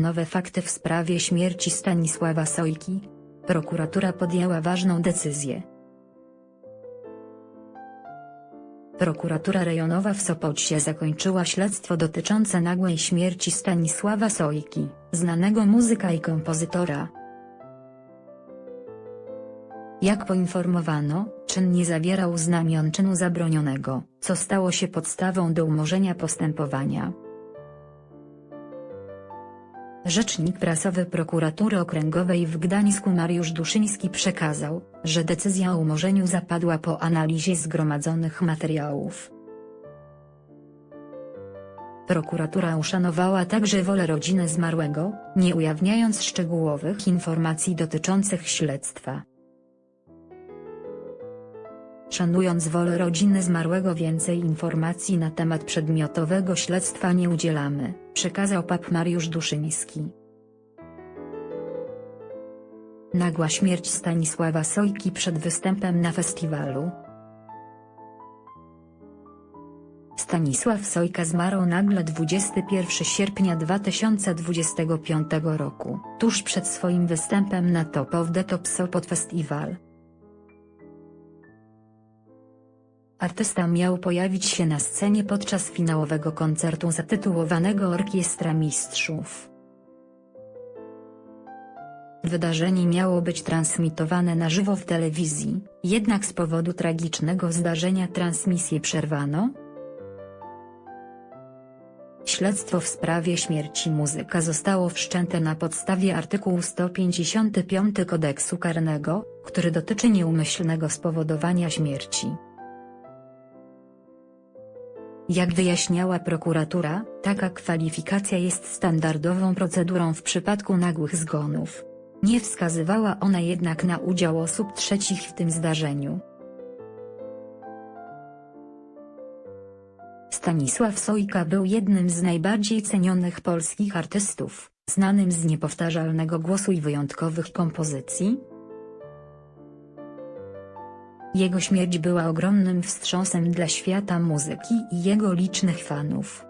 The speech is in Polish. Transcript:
Nowe fakty w sprawie śmierci Stanisława Sojki. Prokuratura podjęła ważną decyzję. Prokuratura rejonowa w Sopocie zakończyła śledztwo dotyczące nagłej śmierci Stanisława Sojki, znanego muzyka i kompozytora. Jak poinformowano, czyn nie zawierał znamion czynu zabronionego, co stało się podstawą do umorzenia postępowania. Rzecznik prasowy prokuratury okręgowej w Gdańsku Mariusz Duszyński przekazał, że decyzja o umorzeniu zapadła po analizie zgromadzonych materiałów. Prokuratura uszanowała także wolę rodziny zmarłego, nie ujawniając szczegółowych informacji dotyczących śledztwa. Szanując wolę rodziny zmarłego więcej informacji na temat przedmiotowego śledztwa nie udzielamy, przekazał pap Mariusz Duszyński. Nagła śmierć Stanisława Sojki przed występem na festiwalu. Stanisław Sojka zmarł nagle 21 sierpnia 2025 roku, tuż przed swoim występem na Top of the Top Sopot Festival. Artysta miał pojawić się na scenie podczas finałowego koncertu zatytułowanego Orkiestra Mistrzów. Wydarzenie miało być transmitowane na żywo w telewizji, jednak z powodu tragicznego zdarzenia transmisję przerwano. Śledztwo w sprawie śmierci muzyka zostało wszczęte na podstawie artykułu 155 kodeksu karnego, który dotyczy nieumyślnego spowodowania śmierci. Jak wyjaśniała prokuratura, taka kwalifikacja jest standardową procedurą w przypadku nagłych zgonów. Nie wskazywała ona jednak na udział osób trzecich w tym zdarzeniu. Stanisław Sojka był jednym z najbardziej cenionych polskich artystów, znanym z niepowtarzalnego głosu i wyjątkowych kompozycji, jego śmierć była ogromnym wstrząsem dla świata muzyki i jego licznych fanów.